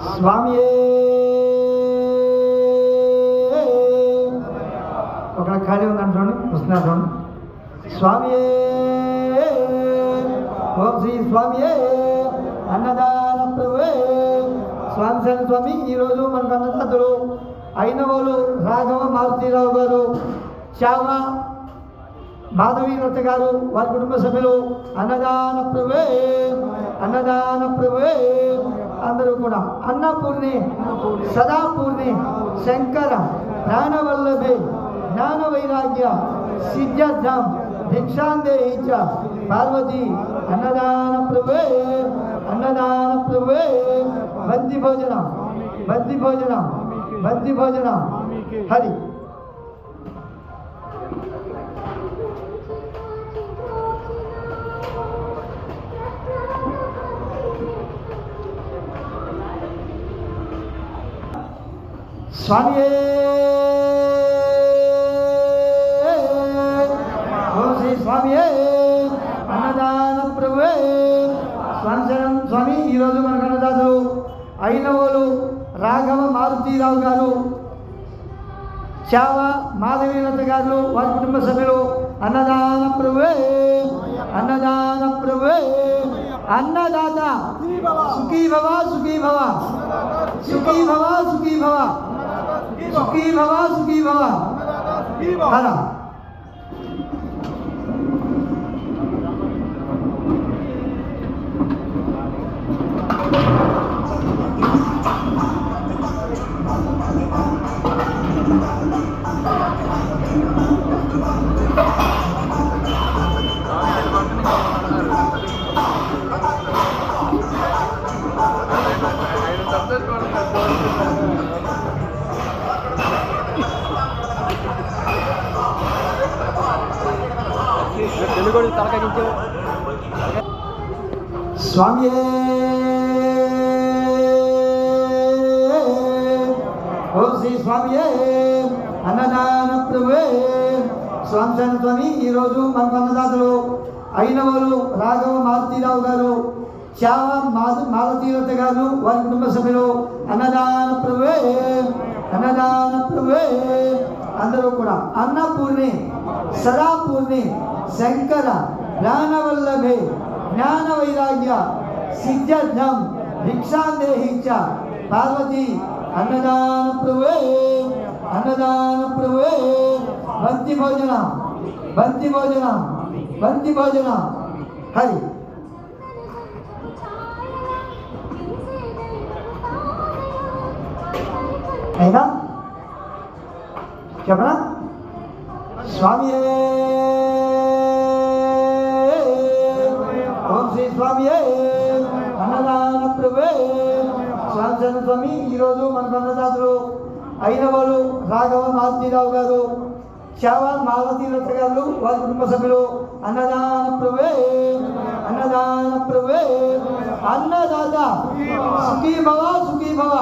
స్వామి ఒకళ్ళ ఖాళీ ఉందంటాను చూడండి వస్తున్నారు స్వామి. ఓం శ్రీ స్వామి అన్నదాన ప్రభువే. స్వామి సేన స్వామి ఈరోజు మనకు అన్నదాతలు అయిన వాళ్ళు రాఘవ మారుతీరావు గారు శ్యామ మాధవి వ్రత గారు వారి కుటుంబ సభ్యులు అన్నదాన ప్రభువే. అన్నదాన ప్రభువే. అందరూ కూడా అన్నపూర్ణి సదాపూర్ణి శంకర ప్రాణవల్లభే జ్ఞాన వైరాగ్య సిద్ధార్థం భిక్షాందేహి చ పార్వతి అన్నదాన ప్రభువే అన్నదాన ప్రభువే బంతి భోజన బంతి భోజన బంతి భోజన హరి. స్వామి ఓ శ్రీ స్వామి అన్నదాన ప్రభువే! స్వామి స్వామి ఈరోజు మనకు అన్నదాతలు అయినవోలు రాఘవ మారుతీరావు గారు చావ మాధవీలత గారు వారి కుటుంబ సభ్యులు అన్నదాన ప్రభువే! అన్నదాన ప్రభువే! అన్నదాత! సుఖీ భవ సుఖీ భవ సుఖీ భవ సుఖీ భవ సుఖీ భవ సుఖీ భవ హర స్వామి ఓం శ్రీ స్వామి అన్నదాన ప్రభువే. స్వామి స్వామి ఈరోజు మన అన్నదాతలు అయిన రాఘవ మారుతీరావు గారు చాలా మాధు మారుతీరత గారు వారి కుటుంబ సభ్యులు అన్నదాన ప్రభువే. అన్నదాన ప్రభువే. అందరూ కూడా అన్నపూర్ణి సదాపూర్ణి శంకర జ్ఞానవల్లభే జ్ఞాన వైరాగ్య సిద్ధార్థం భిక్షాందేహించ చ పార్వతి అన్నదాన ప్రభువే అన్నదాన ప్రభువే. బంతి భోజన బంతి భోజన బంతి భోజన. హరి. అయినా? చెప్పనా స్వామి ఓం శ్రీ స్వామి అన్నదాన ప్రభువే! స్వామి స్వామి ఈరోజు మన అన్నదాతలు అయిన వాళ్ళు రాఘవ మారుతీరావు గారు చావన్ మాలతీరథ గారు వారి కుటుంబ సభ్యులు అన్నదాన ప్రభువే! అన్నదాన ప్రభువే! అన్నదాత సుఖీ భవ సుఖీ భవ